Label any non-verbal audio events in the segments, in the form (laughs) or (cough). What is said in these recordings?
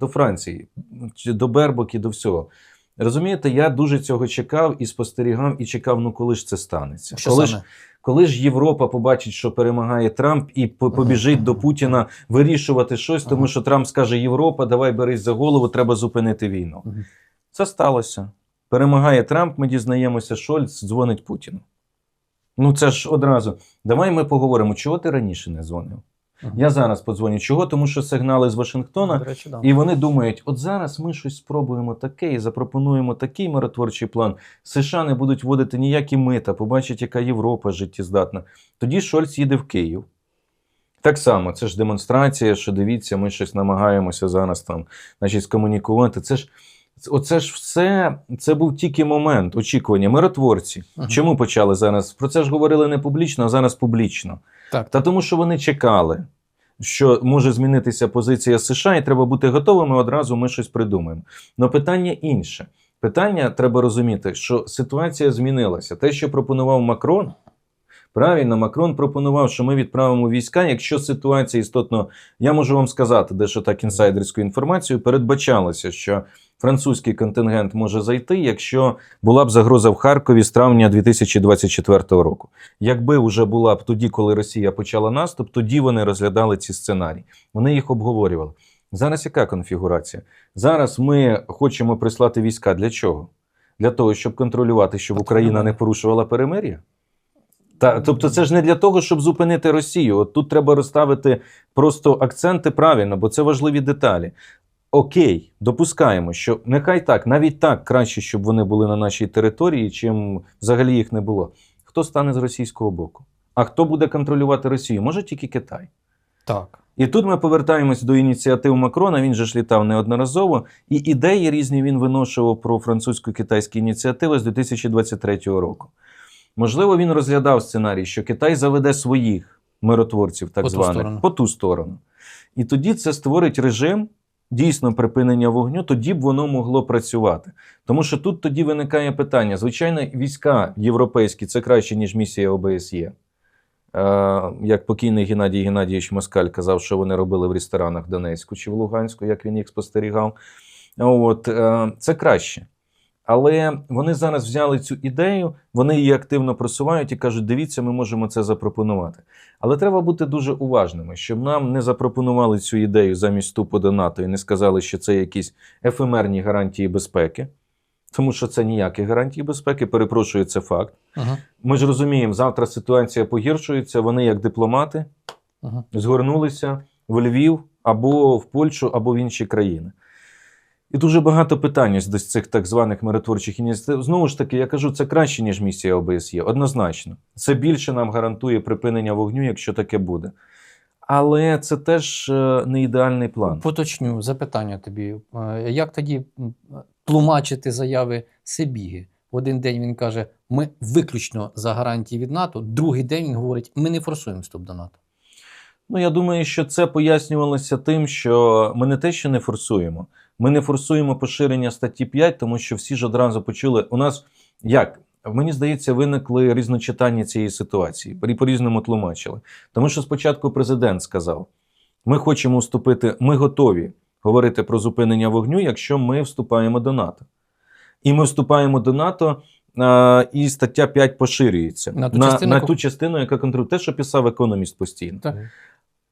до Франції, до Бербоки, до всього. Розумієте, я дуже цього чекав і спостерігав, і чекав, ну коли ж це станеться. Що коли, саме? ж, коли ж Європа побачить, що перемагає Трамп, і по- побіжить до Путіна вирішувати щось, тому що Трамп скаже: Європа, давай берись за голову, треба зупинити війну. Це сталося. Перемагає Трамп, ми дізнаємося, Шольц дзвонить Путіну. Ну це ж одразу. Давай ми поговоримо, чого ти раніше не дзвонив? Ага. Я зараз подзвоню. Чого? Тому що сигнали з Вашингтона, До речі, да. і вони думають: от зараз ми щось спробуємо таке і запропонуємо такий миротворчий план. США не будуть вводити ніякі мита, побачать, яка Європа життєздатна. Тоді Шольц їде в Київ. Так само, це ж демонстрація, що дивіться, ми щось намагаємося зараз там значить, скомунікувати. Це ж оце ж все, це був тільки момент очікування. Миротворці. Ага. Чому почали зараз? Про це ж говорили не публічно, а зараз публічно. Так. Та тому, що вони чекали, що може змінитися позиція США, і треба бути готовими. Одразу ми щось придумаємо. Но питання інше. Питання треба розуміти, що ситуація змінилася. Те, що пропонував Макрон, правильно, Макрон пропонував, що ми відправимо війська, якщо ситуація істотно, я можу вам сказати, дещо так інсайдерську інформацію, передбачалося, що французький контингент може зайти, якщо була б загроза в Харкові з травня 2024 року. Якби вже була б тоді, коли Росія почала наступ, тоді вони розглядали ці сценарії. Вони їх обговорювали. Зараз яка конфігурація? Зараз ми хочемо прислати війська для чого? Для того, щоб контролювати, щоб Україна не порушувала перемир'я? Та, тобто, це ж не для того, щоб зупинити Росію. От тут треба розставити просто акценти правильно, бо це важливі деталі. Окей, допускаємо, що нехай так, навіть так краще, щоб вони були на нашій території, чим взагалі їх не було. Хто стане з російського боку? А хто буде контролювати Росію? Може тільки Китай. Так. І тут ми повертаємось до ініціатив Макрона. Він же ж літав неодноразово, і ідеї різні він виношував про французько-китайські ініціативи з 2023 року. Можливо, він розглядав сценарій, що Китай заведе своїх миротворців, так По званих, по ту сторону. І тоді це створить режим дійсно припинення вогню, тоді б воно могло працювати. Тому що тут тоді виникає питання: звичайно, війська європейські це краще, ніж місія ОБСЄ. Е, як покійний Геннадій Геннадійович Москаль казав, що вони робили в ресторанах в Донецьку чи в Луганську, як він їх спостерігав. От, е, це краще. Але вони зараз взяли цю ідею, вони її активно просувають і кажуть: дивіться, ми можемо це запропонувати. Але треба бути дуже уважними, щоб нам не запропонували цю ідею замість вступу до НАТО і не сказали, що це якісь ефемерні гарантії безпеки, тому що це ніякі гарантії безпеки, перепрошую, це факт. Ага. Ми ж розуміємо, завтра ситуація погіршується. Вони, як дипломати, Ага. згорнулися в Львів або в Польщу, або в інші країни. І дуже багато питань до цих так званих миротворчих ініціатив. Знову ж таки, я кажу, це краще, ніж місія ОБСЄ, однозначно. Це більше нам гарантує припинення вогню, якщо таке буде. Але це теж е, не ідеальний план. Поточню запитання тобі. Е, Як тоді тлумачити заяви Сибіги? В один день він каже, ми виключно за гарантії від НАТО. Другий день він говорить, ми не форсуємо вступ до НАТО. Ну, я думаю, що це пояснювалося тим, що ми не те, що не форсуємо. Ми не форсуємо поширення статті 5, тому що всі ж одразу почули. У нас як? Мені здається, виникли різночитання цієї ситуації, і по-різному тлумачили. Тому що спочатку президент сказав: ми хочемо вступити, ми готові говорити про зупинення вогню, якщо ми вступаємо до НАТО. І ми вступаємо до НАТО, і стаття 5 поширюється На ту на, частину, на ту частину, яка контролює те, що писав економіст постійно. Так.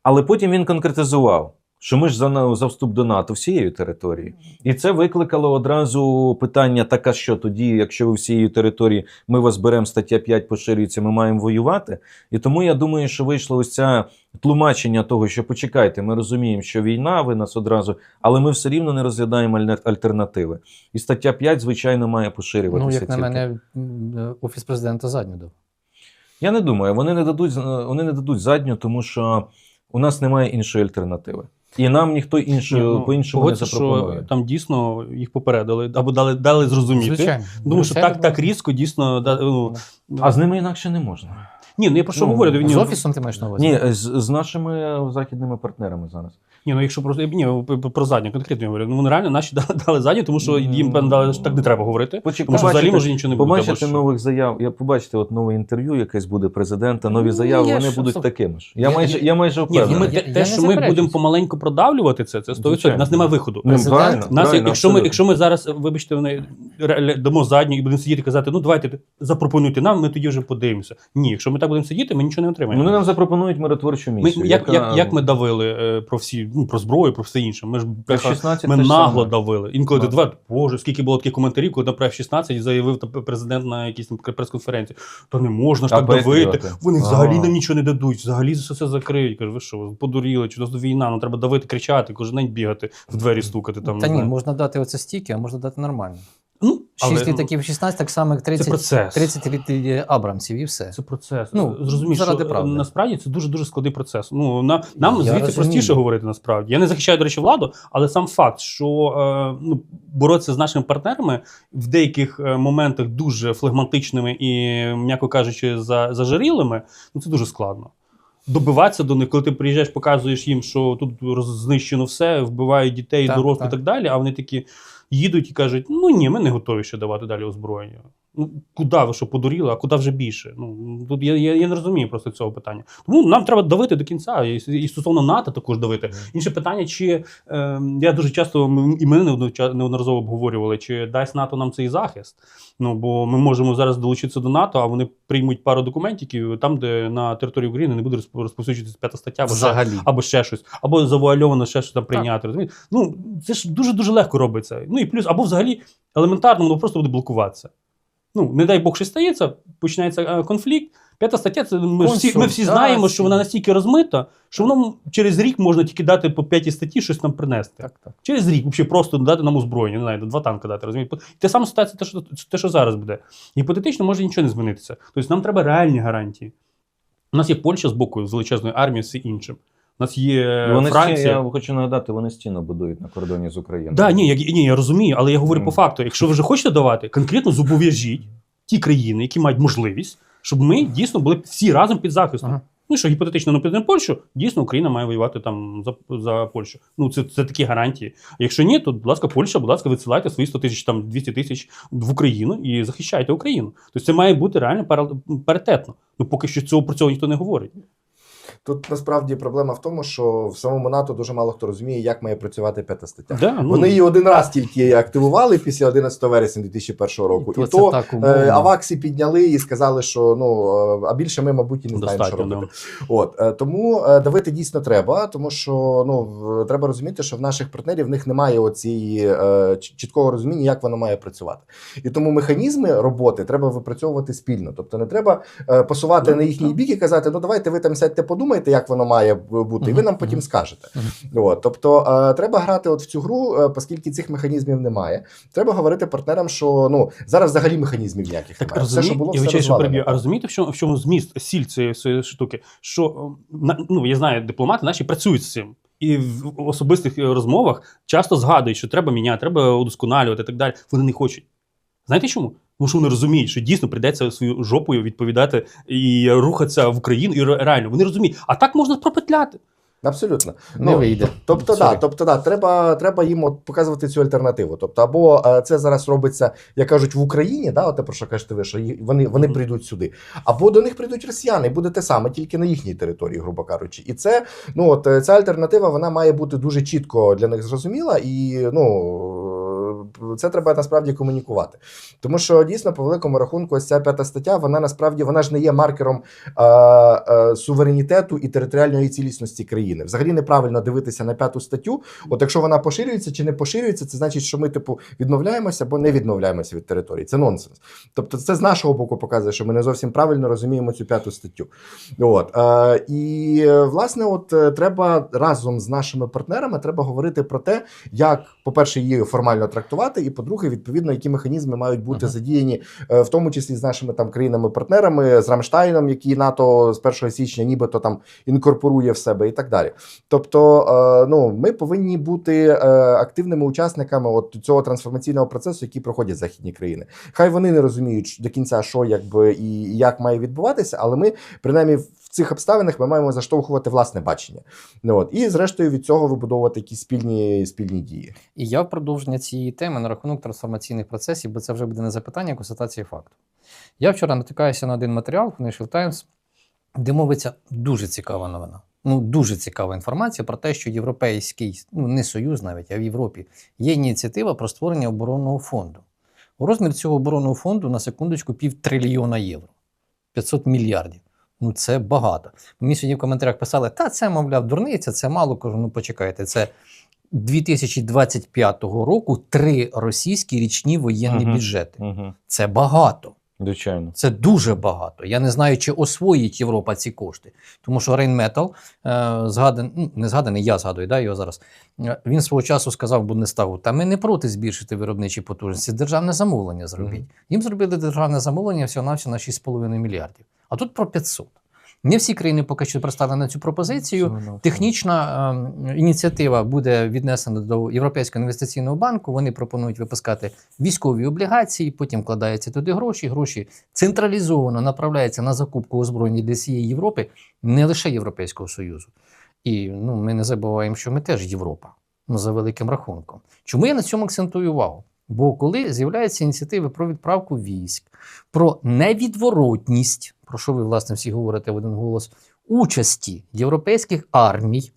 Але потім він конкретизував, що ми ж за, за вступ до НАТО всією територією. І це викликало одразу питання: так, а що тоді, якщо ви всією територією, ми вас беремо, стаття 5 поширюється, ми маємо воювати. І тому я думаю, що вийшло ось це тлумачення того, що почекайте, ми розуміємо, що війна, ви нас одразу, але ми все рівно не розглядаємо альтернативи. І стаття 5, звичайно, має поширюватися. Ну, як на мене, офіс президента задню дав. Я не думаю, вони не дадуть, вони не дадуть задню, тому що у нас немає іншої альтернативи. І нам ніхто іншою ну, по-іншому не запропонує. що там дійсно їх попередили або дали, дали зрозуміти. Звичайно. Думаю, що так, так різко дійсно. да, ну, А з ними інакше не можна. Ні, ну я про що Ну, говорю. З офісом ти маєш на увазі? Ні, з, з нашими західними партнерами зараз. Ні, ну якщо про ні, про задню конкретно я говорю. Ну вони реально наші (laughs) дали, дали задню, тому що їм певно дали, що так не треба говорити. Почекай, Тому що взагалі може нічого не бути. або Побачите нових заяв. Я побачите, от нове інтерв'ю, якесь буде президента, нові Ну, заяви, є вони що, будуть такими ж. Я Я- майже я- я майже ну, впевнений. ми, Я- те, я що ми будемо помаленьку продавлювати це, це 100%. У нас немає виходу. Ну, Президент- правильно, Нас, правильно, якщо, ми, якщо ми зараз, вибачте, вони дамо задню і будемо сидіти казати, ну давайте запропонуйте нам, ми тоді вже подивимося. Ні, якщо ми так будемо сидіти, ми нічого не отримаємо. Вони нам запропонують миротворчу Ми, місію. як, яка- як, як ми давили е, про всі, ну, про зброю, про все інше. Ми ж бляха, F-16 ми те ж нагло саме. давили. Інколи ти Так. два, боже, скільки було таких коментарів, коли на F-16 заявив та президент на якійсь там прес-конференції. То не можна ж А так давити. Вони взагалі нам нічого не дадуть, взагалі за все закриють. Кажу, ви що, подуріли, чи до війна, ну треба давити, кричати, кожен день бігати, в двері стукати. Там, Та ні, знаю. можна дати оце стільки, а можна дати нормально. Ну, 6 літаків 16, так само як 30, процес. 30 літаків Абрамсів і все. Це процес. Ну, заради що правди. насправді це дуже дуже складний процес. Ну на нам Я звідси розумію. простіше говорити насправді. Я не захищаю, до речі, владу, але сам факт, що е, ну боротися з нашими партнерами в деяких е, моментах дуже флегматичними і, м'яко кажучи, за, зажарілими, ну це дуже складно. Добиватися до них, коли ти приїжджаєш, показуєш їм, що тут знищено все, вбивають дітей, Так, дорослих так. і так далі. А вони такі їдуть і кажуть: ну ні, ми не готові ще давати далі озброєння. Ну, куди ви що подуріли, а куди вже більше? Ну тут я, я, я не розумію просто цього питання. Тому нам треба давити до кінця, і, і стосовно НАТО також давити. Інше питання, чи е, я дуже часто і ми неодноча- неодноразово обговорювали, чи дасть НАТО нам цей захист. Ну бо ми можемо зараз долучитися до НАТО, а вони приймуть пару документів там, де на території України не буде розп- розповсюджуватися п'ята стаття або ще, Взагалі. або ще щось, або завуальовано ще щось там прийняти. Розумієте? Ну це ж дуже дуже легко робиться. Ну і плюс, або взагалі елементарно воно просто буде блокуватися. Ну, не дай Бог, що стається, починається е, конфлікт. П'ята стаття, це ми всі, ми всі знаємо, що вона настільки розмита, що воно через рік можна тільки дати по п'ятій статті щось нам принести. Так, так. Через рік взагалі просто дати нам озброєння, не знаю, два танки дати. Розумієте? Те саме ситуація, те, що, те, що зараз буде. Гіпотетично може нічого не змінитися. Тобто нам треба реальні гарантії. У нас є Польща з боку з величезною армією, все іншим. У нас є Вони Франція. Франція... я хочу нагадати, вони стіну будують на кордоні з Україною. Да, ні, я, ні, я розумію, але я говорю Мгм. по факту. Якщо ви вже хочете давати, конкретно зобов'яжіть ті країни, які мають можливість, щоб ми дійсно були всі разом під захистом. Ага. Ну що гіпотетично на Польщу, дійсно Україна має воювати там за, за Польщу. Ну це, це такі гарантії. А якщо ні, то будь ласка, Польща, будь ласка, висилайте свої 100 тисяч там 200 тисяч в Україну і захищайте Україну. Тобто це має бути реально паритетно. Ну поки що цього про цього ніхто не говорить. Тут насправді проблема в тому, що в самому НАТО дуже мало хто розуміє, як має працювати п'ята стаття. Да, ну, Вони її один раз тільки активували після 11 вересня 2001 року. І І, то так е. Аваксі підняли і сказали, що ну е, а більше ми, мабуть, і не знаємо, що робити. От е, тому е, давити дійсно треба, тому що ну треба розуміти, що в наших партнерів в них немає оцієї е, чіткого розуміння, як воно має працювати. І тому механізми роботи треба випрацьовувати спільно. Тобто не треба е, посувати Ну, на їхній бік і казати, ну давайте ви там сядьте, подумайте, як воно має бути, і ви нам потім скажете. От, тобто е, треба грати от в цю гру, е, оскільки цих механізмів немає. Треба говорити партнерам, що ну зараз взагалі механізмів ніяких Так немає. Все, що було, я все розвалено. переб'ю. А розумієте, в чому, в чому зміст сіль цієї, цієї штуки? Що ну я знаю, дипломати наші працюють з цим. І в особистих е, розмовах часто згадують, що треба міняти, треба удосконалювати і так далі. Вони не хочуть. Знаєте чому? Тому що вони розуміють, що дійсно прийдеться свою жопою відповідати і рухатися в Україну. І реально вони розуміють. А так можна пропетляти. Абсолютно. Не вийде. Тобто, Sorry. да, тобто, да, треба, треба їм от показувати цю альтернативу. Тобто, або е, це зараз робиться, як кажуть, в Україні, да, от те, про що кажете ви, що вони, вони прийдуть сюди, або до них прийдуть росіяни, і буде те саме, тільки на їхній території, грубо кажучи. І це ну от е, ця альтернатива вона має бути дуже чітко для них зрозуміла, і ну це треба насправді комунікувати. Тому що дійсно, по великому рахунку, ось ця п'ята стаття, вона насправді вона ж не є маркером е, е, суверенітету і територіальної цілісності країни. Взагалі неправильно дивитися на п'яту статтю. От якщо вона поширюється чи не поширюється, це значить, що ми типу відмовляємося або не відмовляємося від території. Це нонсенс. Тобто, це з нашого боку показує, що ми не зовсім правильно розуміємо цю п'яту статтю. От е, і власне, от треба разом з нашими партнерами треба говорити про те, як, по-перше, її формально трактувати, і по-друге, відповідно, які механізми мають бути Мгм. задіяні, е, в тому числі з нашими там країнами-партнерами, з Рамштайном, який НАТО з 1 січня нібито там інкорпорує в себе, і так далі. Тобто, е, ну ми повинні бути е, активними учасниками от цього трансформаційного процесу, який проходять західні країни. Хай вони не розуміють до кінця, що якби і як має відбуватися, але ми принаймні в цих обставинах ми маємо заштовхувати власне бачення. Ну, от. І, зрештою, від цього вибудовувати якісь спільні, спільні дії. І я в продовження цієї теми на рахунок трансформаційних процесів, бо це вже буде не запитання, а констатація факту. Я вчора натикаюся на один матеріал в Financial Times, де мовиться дуже цікава новина. Ну, дуже цікава інформація про те, що європейський, ну не союз навіть, а в Європі є ініціатива про створення оборонного фонду. Розмір цього оборонного фонду на секундочку пів трильйона євро. 500 мільярдів. Ну, це багато. Мені сьогодні в коментарях писали, та це, мовляв, дурниця, це мало. Кажу, ну почекайте, це 2025 року три російські річні воєнні Мгм. бюджети. Угу. Це багато. Звичайно. Це дуже багато. Я не знаю, чи освоїть Європа ці кошти. Тому що Рейнметал, е, згаданий, не згаданий, я згадую, да, його зараз. Е, він свого часу сказав Бундестагу, та ми не проти збільшити виробничі потужності, державне замовлення зробіть. Мгм. Їм зробили державне замовлення всього-навсього на 6,5 мільярдів. А тут про 500. Не всі країни поки що пристали на цю пропозицію. Технічна е, ініціатива буде віднесена до Європейського інвестиційного банку. Вони пропонують випускати військові облігації, потім вкладаються туди гроші. Гроші централізовано направляються на закупку озброєння для всієї Європи, не лише Європейського Союзу. І ну, ми не забуваємо, що ми теж Європа, ну за великим рахунком. Чому я на цьому акцентую увагу? Бо коли з'являються ініціативи про відправку військ, про невідворотність, про що ви власне всі говорите в один голос, участі європейських армій,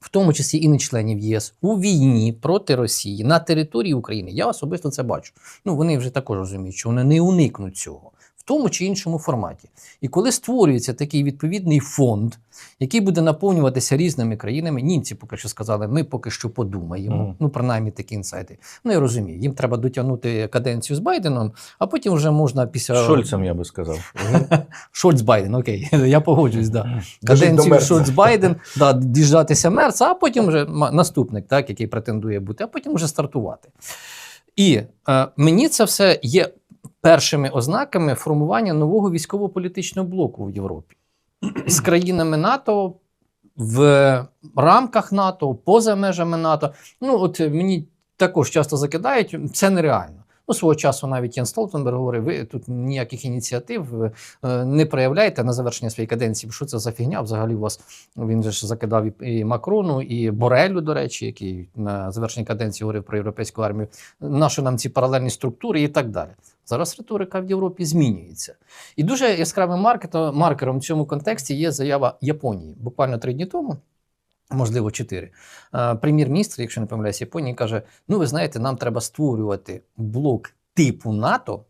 в тому числі і не членів ЄС, у війні проти Росії на території України. Я особисто це бачу. Ну вони вже також розуміють, що вони не уникнуть цього. Тому чи іншому форматі. І коли створюється такий відповідний фонд, який буде наповнюватися різними країнами, німці поки що сказали, ми поки що подумаємо. Мгм. Ну, принаймні такі інсайти. Ну, я розумію, їм треба дотягнути каденцію з Байденом, а потім вже можна після Шольцем, я би сказав. (laughs) Шольц Байден, окей, (laughs) я погоджуюсь, да. Каденцію. Шольц Байден, да, діждатися Мерца, а потім вже наступник, так, який претендує бути, а потім вже стартувати. І е, мені це все є першими ознаками формування нового військово-політичного блоку в Європі з країнами НАТО. В рамках НАТО, поза межами НАТО. Ну, от мені також часто закидають, це нереально. Ну, свого часу навіть Ян Столтенберг говорив, ви тут ніяких ініціатив е, не проявляєте на завершення своєї каденції. Що це за фігня? Взагалі у вас він же ж закидав і, Макрону, і Борелю, до речі, який на завершенні каденції говорив про європейську армію. Наші нам ці паралельні структури і так далі. Зараз риторика в Європі змінюється. І дуже яскравим маркером в цьому контексті є заява Японії. Буквально три дні тому, можливо, чотири. Прем'єр-міністр, якщо не помиляюсь, Японії каже: ну, ви знаєте, нам треба створювати блок типу НАТО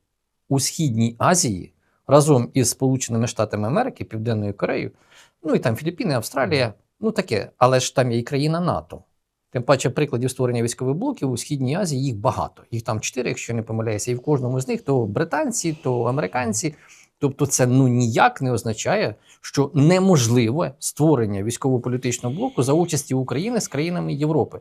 у Східній Азії разом із Сполученими Штатами Америки, Південною Кореєю, ну і там Філіппіни, Австралія, ну таке, але ж там є і країна НАТО. Тим паче прикладів створення військових блоків у Східній Азії їх багато. Їх там чотири, якщо не помиляюся, і в кожному з них то британці, то американці. Тобто, це ну ніяк не означає, що неможливе створення військово-політичного блоку за участі України з країнами Європи.